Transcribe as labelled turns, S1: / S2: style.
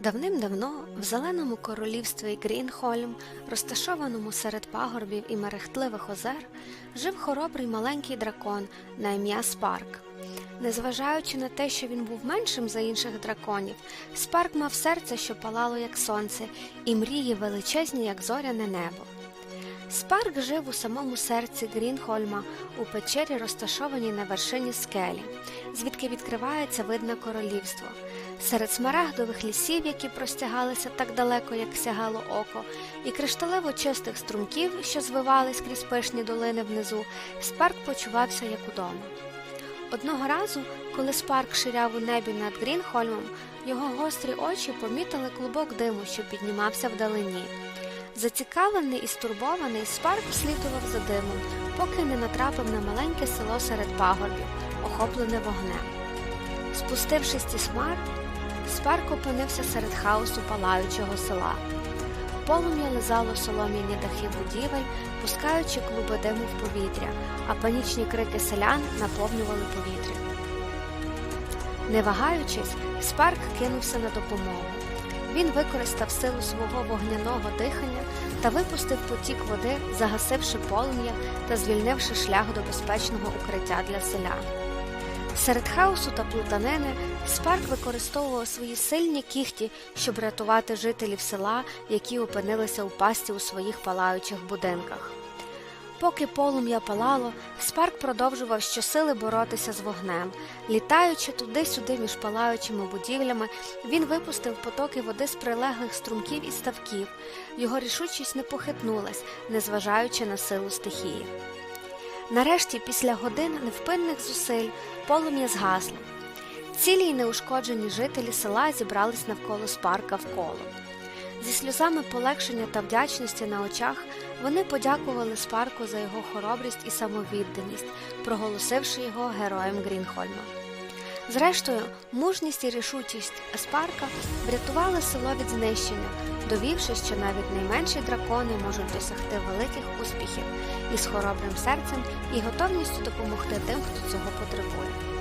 S1: Давним-давно в зеленому королівстві Грінхольм, розташованому серед пагорбів і мерехтливих озер, жив хоробрий маленький дракон на ім'я Спарк. Незважаючи на те, що він був меншим за інших драконів, Спарк мав серце, що палало як сонце, і мрії величезні, як зоряне небо. Спарк жив у самому серці Грінхольма у печері, розташованій на вершині скелі, звідки відкривається видне королівство. Серед смарагдових лісів, які простягалися так далеко, як сягало око, і кришталево чистих струмків, що звивались крізь пишні долини внизу, Спарк почувався як удома. Одного разу, коли Спарк ширяв у небі над Грінхольмом, його гострі очі помітили клубок диму, що піднімався вдалині. Зацікавлений і стурбований, Спарк слідував за димом, поки не натрапив на маленьке село серед пагорбів, охоплене вогнем. Спустившись ці смар, Спарк опинився серед хаосу палаючого села. Полум'я лизало солом'яні дахи будівель, пускаючи клуби диму в повітря, а панічні крики селян наповнювали повітря. Не вагаючись, Спарк кинувся на допомогу. Він використав силу свого вогняного дихання та випустив потік води, загасивши полум'я та звільнивши шлях до безпечного укриття для селян. Серед хаосу та плутанини Спарк використовував свої сильні кіхті, щоб рятувати жителів села, які опинилися у пасті у своїх палаючих будинках. Поки полум'я палало, Спарк продовжував щосили боротися з вогнем. Літаючи туди-сюди між палаючими будівлями, він випустив потоки води з прилеглих струмків і ставків. Його рішучість не похитнулась, незважаючи на силу стихії. Нарешті, після годин невпинних зусиль, полум'я згасло. Цілі й неушкоджені жителі села зібрались навколо Спарка в коло. Зі сльозами полегшення та вдячності на очах вони подякували Спарку за його хоробрість і самовідданість, проголосивши його героєм Грінхольма. Зрештою, мужність і рішучість Спарка врятували село від знищення, довівши, що навіть найменші дракони можуть досягти великих успіхів із хоробрим серцем і готовністю допомогти тим, хто цього потребує.